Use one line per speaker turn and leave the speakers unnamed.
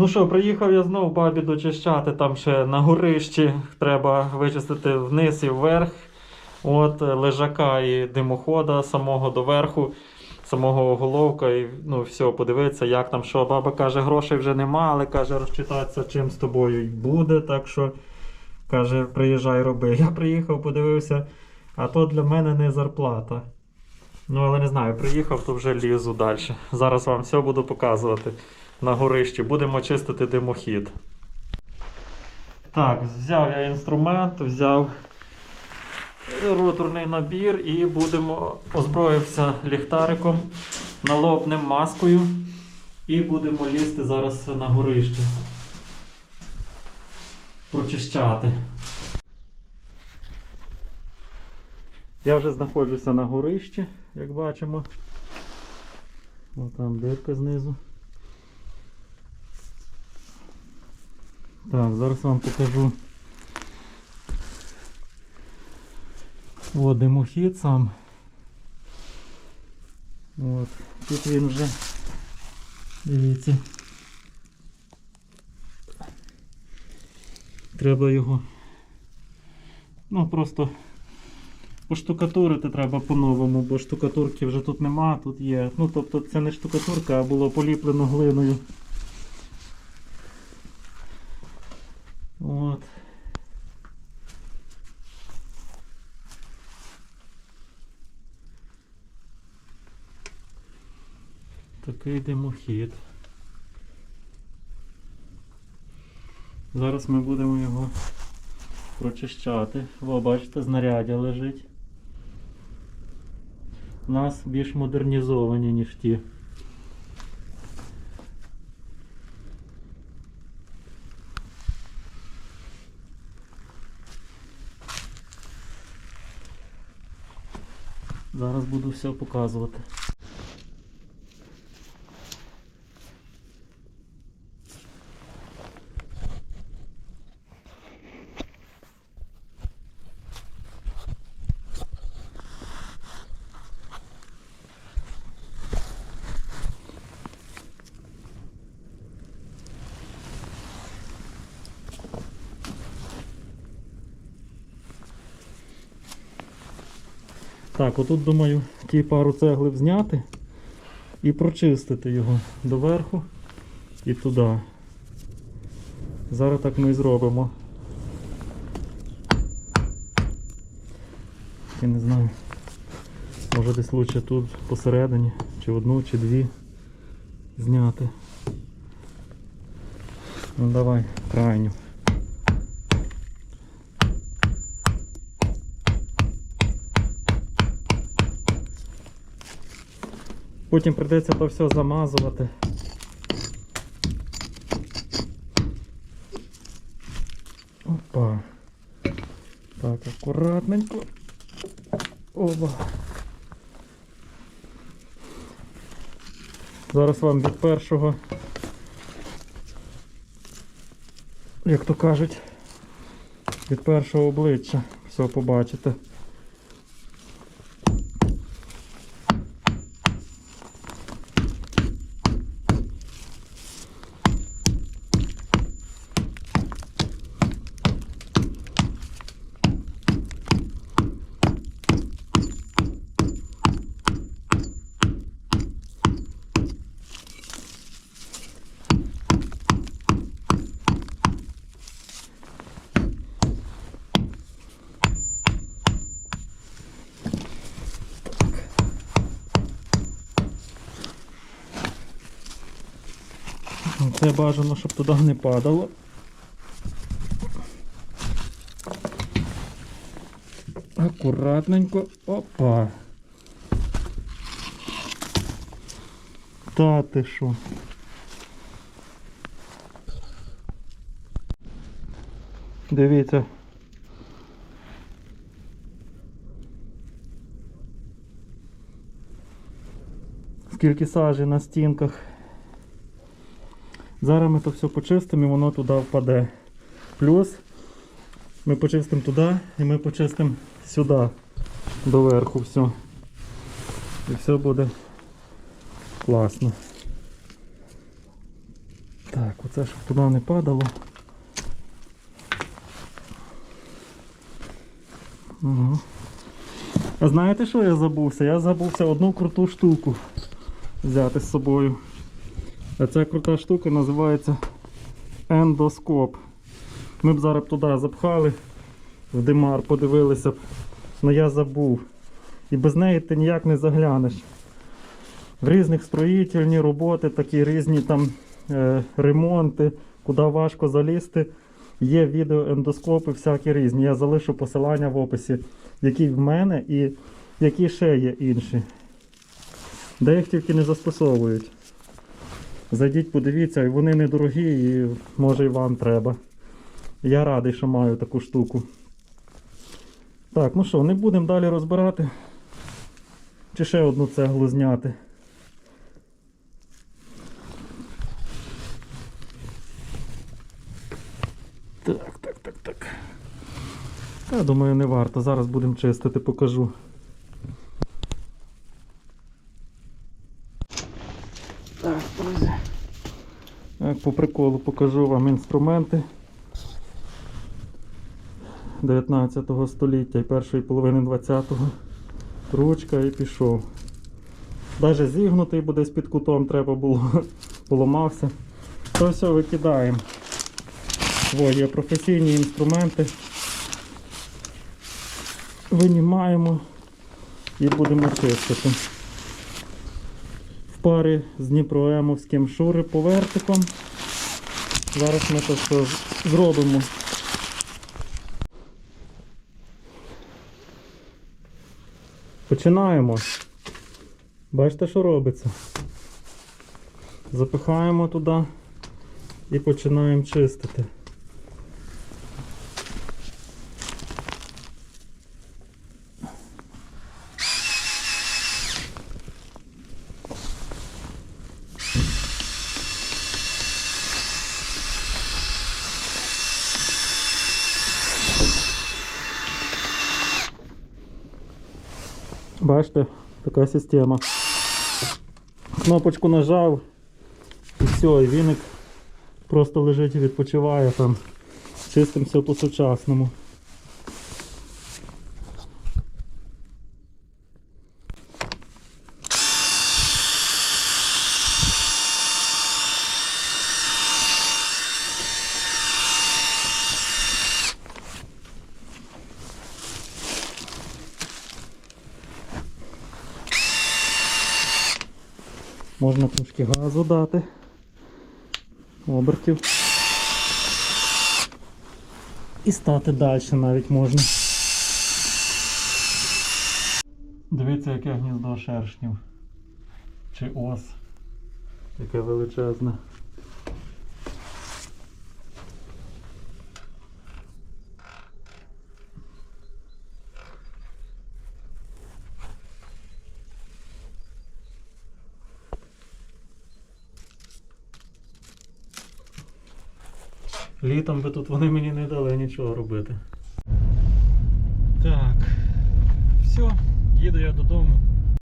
Ну що, приїхав я знову бабі дочищати. Там ще на горищі треба вичистити вниз і вверх. От е, лежака і димохода самого доверху, самого головка, і ну, все, подивитися, як там що. Баба каже, грошей вже нема, але каже, розчитатися, чим з тобою й буде. Так що каже, приїжджай, роби. Я приїхав, подивився, а то для мене не зарплата. Ну, але не знаю, приїхав, то вже лізу далі. Зараз вам все буду показувати на горищі. Будемо чистити димохід. Так, взяв я інструмент, взяв роторний набір і будемо озброївся ліхтариком, налобним маскою і будемо лізти зараз на горище. Прочищати. Я вже знаходжуся на горищі, як бачимо. О, там дирка знизу. Так, зараз вам покажу. О, димохід сам. От. Тут він вже. Дивіться. Треба його. Ну просто поштукатурити треба по-новому, бо штукатурки вже тут нема, тут є. Ну тобто це не штукатурка, а було поліплено глиною. От. Такий димохід. Зараз ми будемо його прочищати. О, бачите, знаряддя лежить. У нас більш модернізовані, ніж ті. Зараз буду все показувати. Так, отут думаю ті пару цеглив зняти і прочистити його доверху і туди. Зараз так ми і зробимо. Я не знаю. Може десь лучше тут посередині, чи одну, чи дві зняти. Ну давай, крайню. Потім прийдеться то все замазувати. Опа. Так, акуратненько. Оба. Зараз вам від першого, як то кажуть, від першого обличчя все побачите. Це бажано, щоб туди не падало. Акуратненько. Опа. Та ти що? Дивіться. Скільки сажі на стінках. Зараз ми то все почистимо і воно туди впаде. Плюс ми почистимо туди і ми почистимо сюди, доверху все. І все буде класно. Так, оце щоб туди не падало. Угу. А знаєте, що я забувся? Я забувся одну круту штуку взяти з собою. А ця крута штука називається ендоскоп. Ми б зараз туди запхали в димар, подивилися б. але я забув. І без неї ти ніяк не заглянеш. В різних строїтельні роботи, такі різні там е, ремонти, куди важко залізти. Є відеоендоскопи всякі різні. Я залишу посилання в описі, які в мене і які ще є інші. Де їх тільки не застосовують. Зайдіть, подивіться, вони недорогі і може і вам треба. Я радий, що маю таку штуку. Так, ну що, не будемо далі розбирати. Чи ще одну цеглу зняти. Так, так, так, так. Я думаю, не варто. Зараз будемо чистити, покажу. Як по приколу покажу вам інструменти 19 століття і першої половини 20-го. Ручка і пішов. Навіть зігнутий буде з під кутом треба було, поламався. То все викидаємо. О, є професійні інструменти. Винімаємо і будемо чистити. В парі з Дніпроемовським шуриповертиком. Зараз ми це все зробимо. Починаємо. Бачите, що робиться? Запихаємо туди і починаємо чистити. Бачите, така система. Кнопочку нажав і все, віник просто лежить і відпочиває там. Чистим все по-сучасному. Можна трошки газу дати. Обертів. І стати далі навіть можна. Дивіться, яке гніздо шершнів. Чи ос. Яке величезне. Літом би тут вони мені не дали нічого робити.